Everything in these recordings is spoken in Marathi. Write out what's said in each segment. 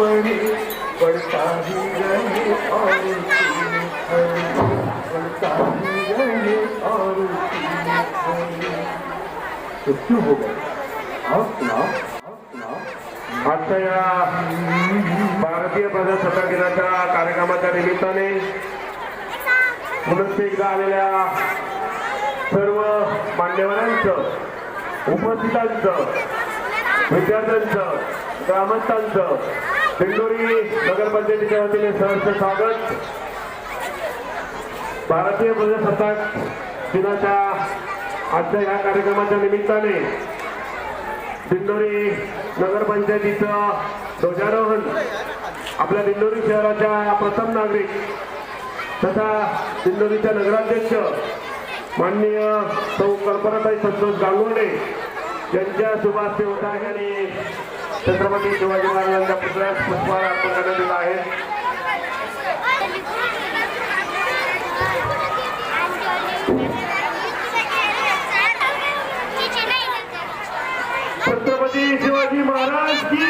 पड़ी पड़ता ही रहे और सीने पड़ता ही रहे और तो क्यों हो. गए आप सुनाओ आजच्या या भारतीय प्रजासत्ताक दिनाच्या कार्यक्रमाच्या निमित्ताने पुनश्च एकदा आलेल्या सर्व मान्यवरांचं उपस्थितांचं विद्यार्थ्यांचं ग्रामस्थांचं दिंडोरी नगरपंचायतीच्या वतीने सहर्ष स्वागत. भारतीय प्रजासत्ताक दिनाच्या आजच्या या कार्यक्रमाच्या निमित्ताने दिंडोरी नगरपंचायतीचं ध्वजारोहण आपल्या दिंडोरी शहराच्या प्रथम नागरिक तथा दिंडोरीच्या नगराध्यक्ष माननीय सौ कल्पनाताई संतोष गांगोडे यांच्या शुभास्ते होत आहे आणि छत्रपती शिवाजी महाराजांच्या पुतळ्यास पुष्पहार अर्पण करण्यात येत आहे. छत्रपती शिवाजी महाराज की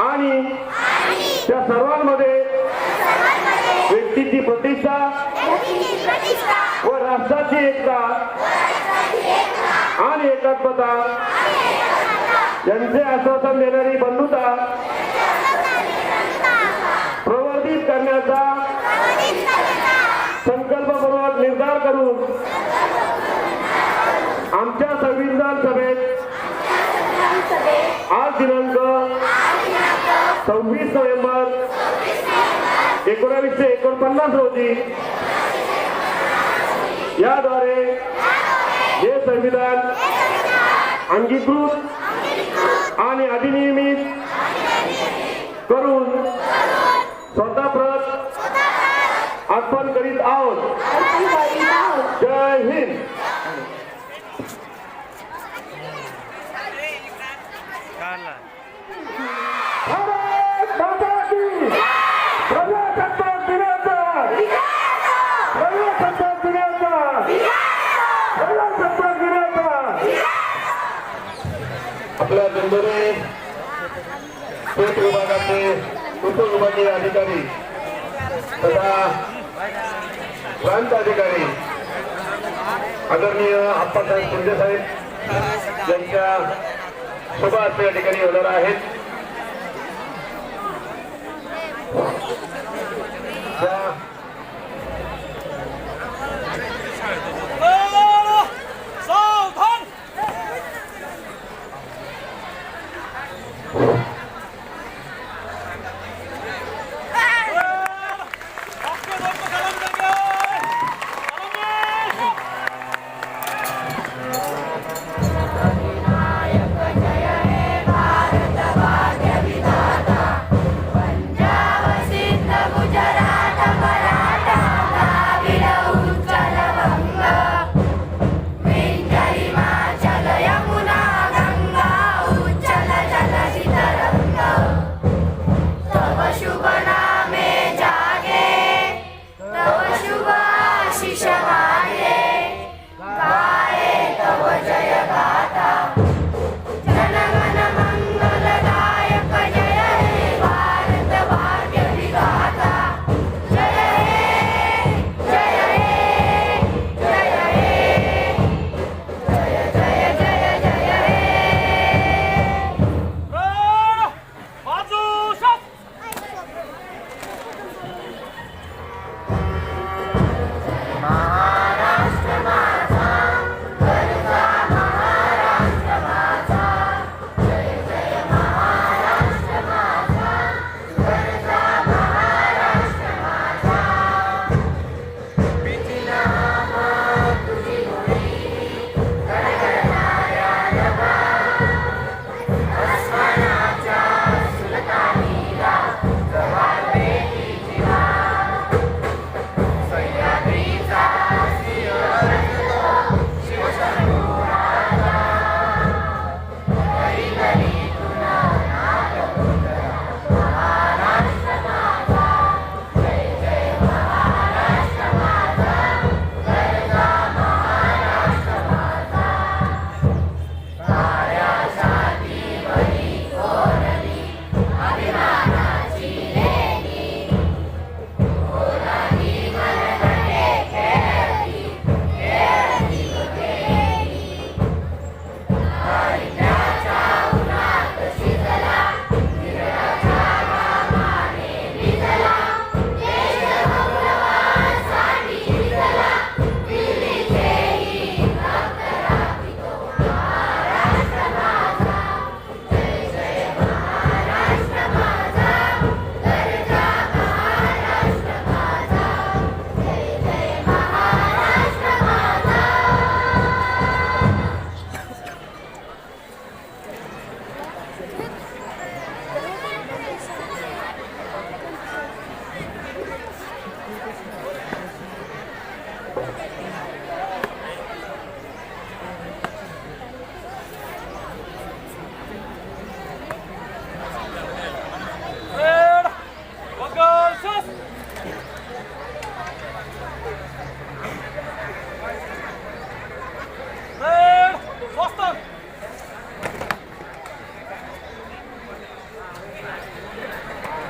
आणि त्या सर्वांमध्ये व्यक्तीची प्रतिष्ठा व राष्ट्राची एकता आणि एकात्मता यांचे आश्वासन देणारी बंधुता प्रवर्धित करण्याचा संकल्पपूर्वक निर्धार करून आमच्या संविधान सव्वीस नोव्हेंबर एकोणावीसशे एकोणपन्नास रोजी याद्वारे हे संविधान अंगीकृत आणि अधिनियमित करून स्वतः प्रत अर्पण करीत आहोत जय हिंद भारत माता की प्रजासत्ताक दिनाचा प्रजासत्ताक दिनाचा प्रजासत्ताक दिनाचा आपल्या दिंडोरी पेठ विभागाचे उपविभागीय अधिकारी तथा प्रांत अधिकारी आदरणीय आप्पासाहेब शिंदे साहेब यांच्या शुभ हस्ते या ठिकाणी होणार आहेत.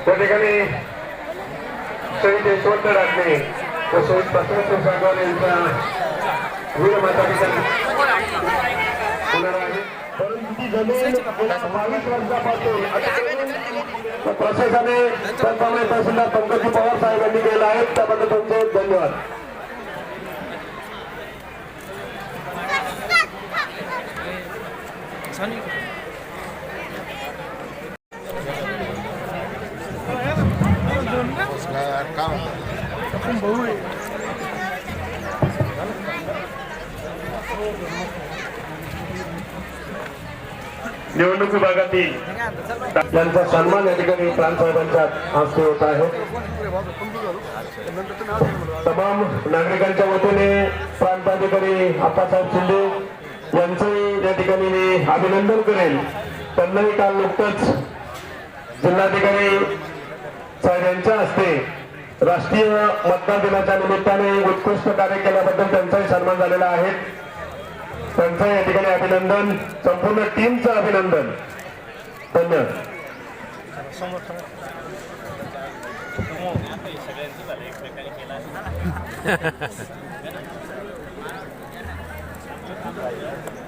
त्या ठिकाणी शहीद यशवंत राटणे व शहीद बसवंत सागवान यांचा वीरमाता ठिकाणी होणार आहे. तहसीलदार पंकजी पवार साहेबांनी केलं आहे. त्याबद्दल तुमचे धन्यवाद. निवडणूक विभागातील यांचा सन्मान या ठिकाणी प्रांतसाहेबांच्या हस्ते होत आहे. तमाम नागरिकांच्या वतीने प्रांताधिकारी आप्पासाहेब शिंदे यांचंही या ठिकाणी मी अभिनंदन करेन. त्यांनाही काल नुकतंच जिल्हाधिकारी साहेब यांच्या हस्ते राष्ट्रीय मतदार दिनाच्या निमित्ताने उत्कृष्ट कार्य केल्याबद्दल त्यांचाही सन्मान झालेला आहे. त्यांचं या ठिकाणी अभिनंदन संपूर्ण टीमचं अभिनंदन. धन्यवाद